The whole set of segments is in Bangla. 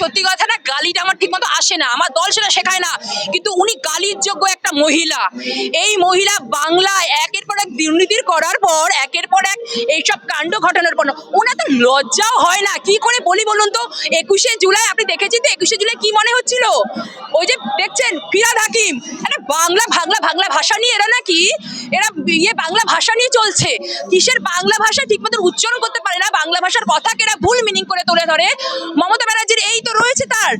সত্যি কথা না, গালিটা আমার ঠিক মতো আসে না, আমার দল সেটা শেখায় না। কিন্তু উনি গালির যোগ্য একটা মহিলা। এই মহিলা বাংলায় একের পর এক দুর্নীতির করার পর, একের পর এক এইসব কাণ্ড ঘটানোর পর, ওনার তো লজ্জাও হয় না। কি করে বলি বলুন তো? একুশে জুলাই, আপনি দেখেছেন তো একুশে জুলাই কি মনে হচ্ছিল? ওই যে দেখছেন, ফিরাদ হাকিম। আরে বাংলা বাংলা বাংলা ভাষা নিয়ে এরা নাকি, এরা ইয়ে বাংলা ভাষা নিয়ে চলছে। কিসের বাংলা ভাষা ঠিক মতো উচ্চারণ করতে পারে না? বাংলা ভাষার কথাকে এরা ভুল মিনিং করে তুলে ধরে? মমতা ব্যানার্জির তো রয়েছে তার।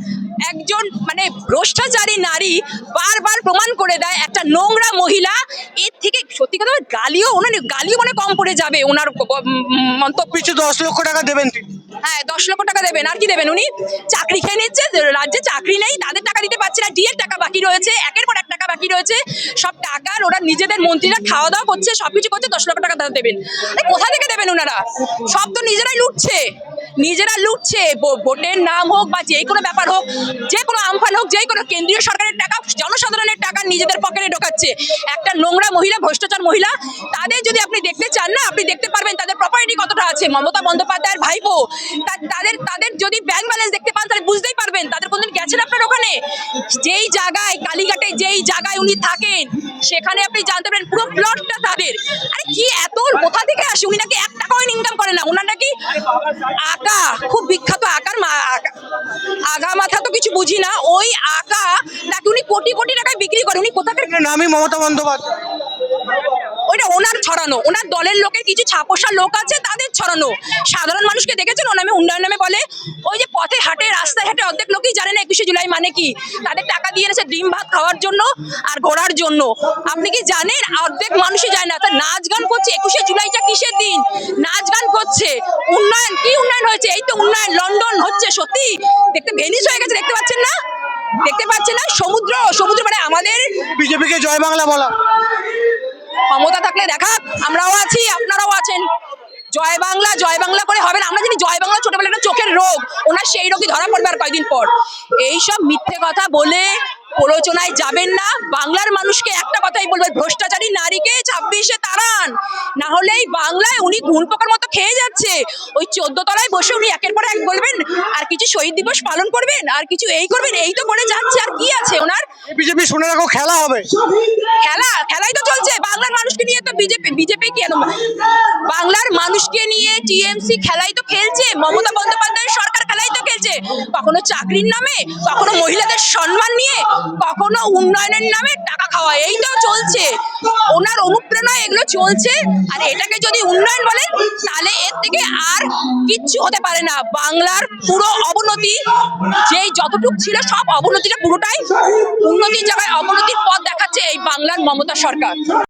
একজন মানে ভ্রষ্টাচারী নারী বারবার প্রমাণ করে দেয় একটা নোংরা মহিলা। এর থেকে সত্যি কথা গালিও ওনার গালিও মানে কম পড়ে যাবে ওনার মন্তব্য। পিছু দশ লক্ষ টাকা দেবেন। হ্যাঁ দশ লক্ষ টাকা দেবেন। আর কি দেবেন উনি? চাকরি খেয়ে নিচ্ছে রাজ্যে চাকরি নেই তাদের টাকা দিতে পারছে না ডিএর টাকা বাকি রয়েছে একের পর এক টাকা বাকি রয়েছে। সব টাকার ওরা নিজেদের মন্ত্রীরা খাওয়া দাওয়া করছে সব কিছু করছে দশ লক্ষ টাকা দেবেন। কোথা থেকে দেবেন ওনারা? সব তো নিজেরাই লুটছে। নিজেরা লুটছে ভোটের নাম হোক বা যে কোনো ব্যাপার হোক, যে কোনো আমফান হোক, যে কোনো কেন্দ্রীয় সরকারের টাকা জনসাধারণের টাকা নিজেদের পকেটে ঢোকাচ্ছে। একটা নোংরা মহিলা, ভ্রষ্টাচার মহিলা, তাদের যদি আপনি দেখতে চান না, আপনি দেখতে পারবেন তাদের প্রপার্টি কতটা আছে। মমতা বন্দ্যোপাধ্যায়ের ভাইপো তাদের তাদের যদি ব্যাংক ব্যালেন্স দেখতে পান, তাহলে বুঝতেই পারবেন যেই জায়গায়, কালীঘাটে যেই জায়গায় উনি থাকেন, সেখানে আপনি জানতে পারেন পুরো প্লটটা তাদের। আরে কি এত, কোথা থেকে আসে? উনি নাকি এক টাকাও ইনকাম করে না ওনার নাকি আঁকা, খুব বিখ্যাত আঁকার আগা মাথা তো কিছু বুঝি না, ওই আঁকা নাকি উনি কোটি কোটি টাকায় বিক্রি করে। উনি কোথাকার থেকে নামই মমতা বন্দ্যোপাধ্যায়। ওইটা ওনার ছড়ানো। ওনার দলের লোকের কিছু ছাপোষা লোক আছে, তাদের ছড়ানো। সাধারণ মানুষকে দেখেছেন? ও নামে উন্নয়ন নামে বলে, ওই যে পথে হাটে, রাস্তায় হাটে অর্ধেক লোকই জানে না একুশে জুলাই মানে কি। তাদের টাকা দিয়ে এনেছে ডিম ভাত খাওয়ার জন্য আর ঘোরার জন্য। আপনি কি জানেন? অর্ধেক মানুষই জানে না। তা নাচ গান করছে একুশে জুলাইটা কিসের দিন? নাচ গান করছে। উন্নয়ন, কি উন্নয়ন হয়েছে? এই তো উন্নয়ন, লন্ডন হচ্ছে, সত্যি? দেখতে ভেনিস হয়ে গেছে, দেখতে পাচ্ছেন না? দেখতে পাচ্ছেন না? সমুদ্র সমুদ্র মানে আমাদের বিজেপিকে জয় বাংলা বলা। ক্ষমতা থাকলে দেখা আমরাও আছি, আপনারাও আছেন। জয় বাংলা জয় বাংলা করে হবে না। আমরা জানি জয় বাংলা ছোটবেলা একটা চোখের রোগ, ওনার সেই রোগই ধরা পড়বে আর কয়েকদিন পর। এইসব মিথ্যে কথা বলে প্ররোচনায় যাবেন না। বাংলার মানুষকে একটা কথাই বলবে ভ্রষ্টাচারী নারীকে ছাব্বিশে তাড়ান না হলে এই বাংলায় উনি ঘুন পোকার মতো খেয়ে যাচ্ছে। ওই চোদ্দ তলায় বসে উনি একের পর এক বলবেন আর কিছু শহীদ দিবস পালন করবেন? আর কিছু এই করবেন? এই তো করে যাচ্ছে আর কি আছে ওনার? বিজেপি শুনে রাখো খেলা হবে। খেলা খেলাই তো চলছে। বাংলার মানুষকে নিয়ে তো বিজেপি বিজেপি কেন বাংলার মানুষকে নিয়ে টিএমসি খেলাই তো খেলছে। মমতা বন্দ্যোপাধ্যায়ের সরকার খেলাই তো খেলছে। কখনো চাকরির নামে কখনো মহিলাদের সম্মান নিয়ে কখনো উন্নয়নের নামে টাকা খাওয়া এই তো চলছে। ওনার অনুপ্রেরণায় এগুলো চলছে। আর এটাকে যদি উন্নয়ন বলেন তাহলে এর থেকে আর কিচ্ছু হতে পারে না। বাংলার পুরো অবনতি, যেই যতটুক ছিল সব অবনতিটা পুরোটাই উন্নতির জায়গায় অবনতির পথ দেখাচ্ছে এই বাংলার মমতা সরকার।